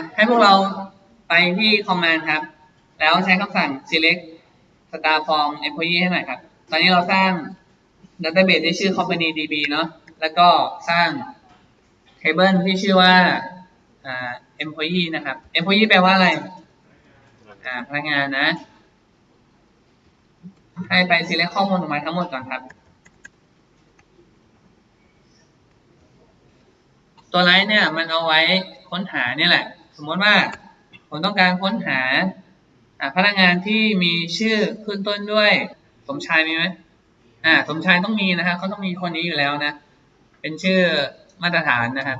ะให้พวกเราไปที่คอมมานด์ครับ แล้วใช้คำสั่ง select star from employee ให้หน่อยครับ ตอนนี้เราสร้าง database ที่ชื่อ company db เนาะแล้วก็สร้าง table ที่ชื่อว่า employee นะครับ employee แปลว่าอะไรพนักงานนะ ให้ไป select ข้อมูลออกมาทั้งหมดก่อนครับตัวไลท์เนี่ยมันเอาไว้ค้นหาเนี่ยแหละ มมติว่าผมต้องการค้นหาพนักงานที่มีชื่อขึ้นต้นด้วย สมชายมีไหมอ่า สมชายต้องมีนะครับเขาต้องมีคนนี้อยู่แล้วนะ เป็นชื่อมาตรฐานนะครับ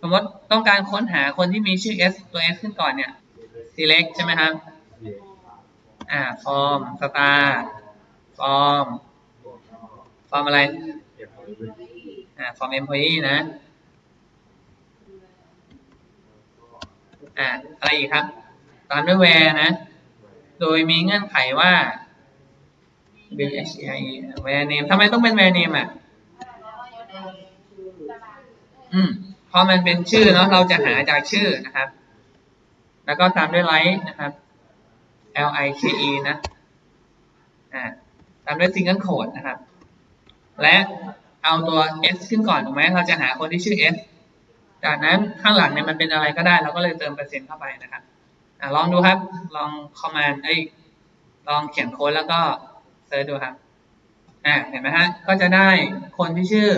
สมมติต้องการค้นหาคนที่มีชื่อ S ตัว S ขึ้นก่อนเนี่ย select ใช่ไหมครับ อ่า form star form form อะไร อ่า form employee นะ อ่าอะไรอีกครับตามด้วย where นะ โดยมีเงื่อนไขว่า v h i where name ทำไมต้องเป็น where name อะอืมเพราะมันเป็นชื่อเนาะเราจะหาจากชื่อนะครับ แล้วก็ตามด้วย like นะครับ L I K E นะอ่าตามด้วย single quote นะครับ และเอาตัว S ขึ้นก่อนถูกไหมเราจะหาคนที่ชื่อ S จากนั้นข้างหลังเนี่ยมันเป็นอะไรก็ได้ เราก็เลยเติมเปอร์เซ็นต์เข้าไปนะครับอลองดูครับ ลองคอมมานด์เอ้ลองเขียนโค้ดแล้วก็เซิร์ชดูครับอ่าเห็นไหมฮะ ก็จะได้คนที่ชื่อ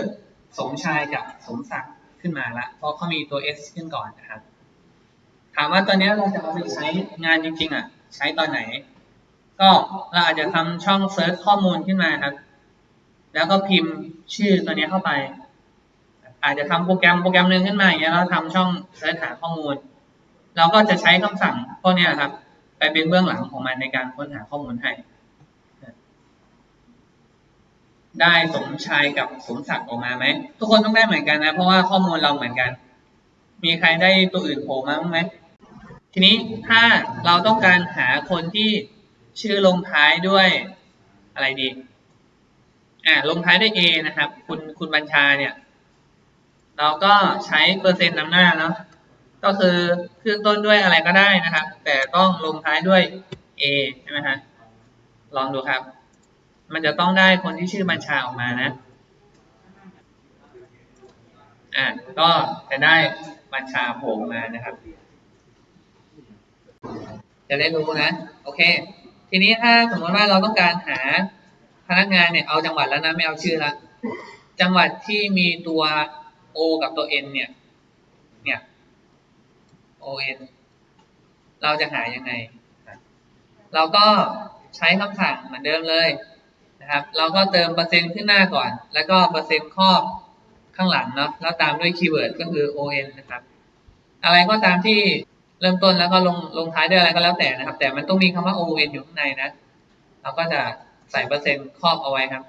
สมชายกับสมศักดิ์ขึ้นมาละ เพราะเขามีตัว S ขึ้นก่อนนะครับ ถามว่าตอนนี้เราจะเอาไปใช้งานจริงๆอะ ใช้ตอนไหน ก็เราอาจจะทำช่องเซิร์ชข้อมูลขึ้นมาครับ แล้วก็พิมพ์ชื่อตัวนี้เข้าไป อาจจะทำโปรแกรมโปรแกรมหนึ่งขึ้นมาอย่างเงี้ยแล้วทำช่องเสิร์ชหาข้อมูล เราก็จะใช้คำสั่งพวกเนี้ยครับ ไปเป็นเบื้องหลังของมันในการค้นหาข้อมูลให้ ได้สมชายกับสมศักดิ์ออกมาไหมทุกคนต้องได้เหมือนกันนะ เพราะว่าข้อมูลเราเหมือนกัน มีใครได้ตัวอื่นโผล่มาบ้างไหมทีนี้ถ้าเราต้องการหาคนที่ชื่อลงท้ายด้วยอะไรดี อ่าลงท้ายด้วย A นะครับ คุณคุณบัญชาเนี่ย เราก็ใช้เปอร์เซ็นต์นำหน้าเนาะก็คือขึ้นต้นด้วยอะไรก็ได้นะครับ แต่ต้องลงท้ายด้วย A ใช่ไหมฮะลองดูครับ มันจะต้องได้คนที่ชื่อบัญชาออกมานะอ่าก็จะได้บัญชาโผล่มานะครับจะได้รู้นะ โอเค ทีนี้ถ้าสมมติว่าเราต้องการหาพนักงานเนี่ยเอาจังหวัดแล้วนะไม่เอาชื่อละจังหวัดที่มีตัว O กับตัว N เนี่ย เนี่ย O N เราจะหายังไง เราก็ใช้คำสั่งเหมือนเดิมเลยนะครับ เราก็เติมเปอร์เซ็นต์ขึ้นหน้าก่อน แล้วก็เปอร์เซ็นต์ครอบข้างหลังเนาะ แล้วตามด้วยคีย์เวิร์ดก็คือ O N นะครับ อะไรก็ตามที่เริ่มต้นแล้วก็ลงลงท้ายด้วยอะไรก็แล้วแต่นะครับ แต่มันต้องมีคำว่า O N อยู่ข้างในนะ เราก็จะใส่เปอร์เซ็นต์ครอบเอาไว้ครับ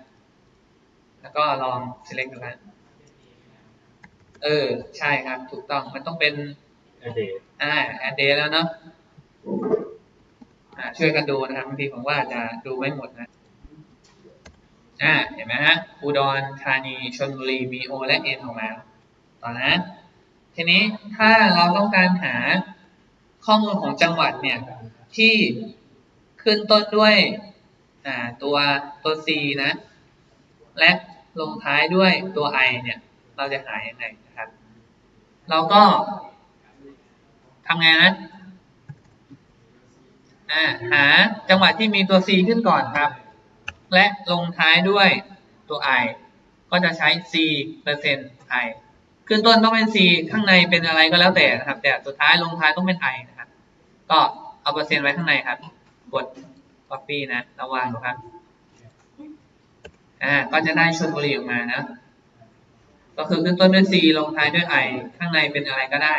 แล้วก็ลอง select ดูครับ เออ ใช่ครับ ถูกต้องมันต้องเป็นอ่า add day แล้วเนาะอ่าช่วยกันดูนะครับบางทีผมว่าจะดูไม่หมดนะอ่าเห็นไหมฮะอุดรธานีชลบุรีมี O และ N ออกมาตอนนั้นทีนี้ถ้าเราต้องการหาข้อมูลของจังหวัดเนี่ย ที่ขึ้นต้นด้วยอ่าตัวตัว C นะ และลงท้ายด้วยตัว I เนี่ย เราจะหายังไงนะครับ เราก็ทำไงนะอ่าหาจังหวัดที่มีตัว C ขึ้นก่อนครับ และลงท้ายด้วยตัว I ก็จะใช้ C เปอร์เซ็นต์ I ขึ้นต้นต้องเป็น C ข้างในเป็นอะไรก็แล้วแต่นะครับ แต่สุดท้ายลงท้ายต้องเป็น I นะครับ ก็เอาเปอร์เซ็นต์ไว้ข้างในครับ กด copy นะระวางครับ อ่า ก็จะได้ชลบุรีออกมานะ ก็คือขึ้นต้นด้วย C ลงท้ายด้วย I ข้างในเป็นอะไรก็ได้